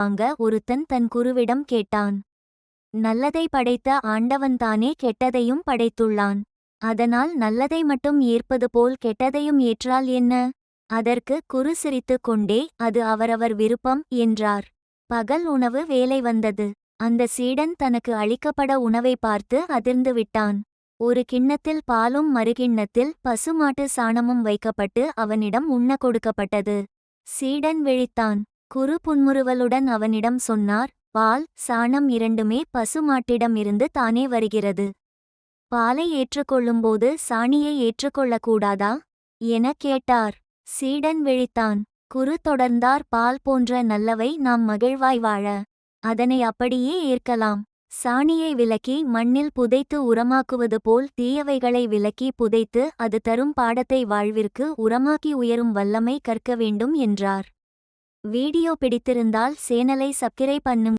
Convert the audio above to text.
வாங்க ஒருத்தன் தன் குருவிடம் கேட்டான். நல்லதை படைத்த ஆண்டவன்தானே கெட்டதையும் படைத்துள்ளான். அதனால் நல்லதை மட்டும் ஏற்பது போல் கெட்டதையும் ஏற்றால் என்ன? அதற்கு குரு சிரித்துக் கொண்டே அது அவரவர் விருப்பம் என்றார். பகல் உணவு வேலை வந்தது. அந்த சீடன் தனக்கு அளிக்கப்பட உணவை பார்த்து அதிர்ந்து விட்டான். ஒரு கிண்ணத்தில் பாலும் மறுகிண்ணத்தில் பசுமாட்டு சாணமும் வைக்கப்பட்டு அவனிடம் உண்ண கொடுக்கப்பட்டது. சீடன் விழித்தான். குரு புன்முறுவலுடன் அவனிடம் சொன்னார் பால் சாணம் இரண்டுமே பசுமாட்டிடமிருந்து தானே வருகிறது. பாலை ஏற்றுக்கொள்ளும்போது சாணியை ஏற்றுக்கொள்ளக்கூடாதா? எனக் கேட்டார். சீடன் விழித்தான். குரு தொடர்ந்தார் பால் போன்ற நல்லவை நாம் மகிழ்வாய் வாழ. அதனை அப்படியே ஏற்கலாம். சாணியை விலக்கி மண்ணில் புதைத்து உரமாக்குவது போல் தீயவைகளை விலக்கி புதைத்து அது தரும் பாடத்தை வாழ்விற்கு உரமாக்கி உயரும் வல்லமை கற்க வேண்டும் என்றார். வீடியோ பிடித்திருந்தால் சேனலை சப்ஸ்கிரைப் பண்ணும்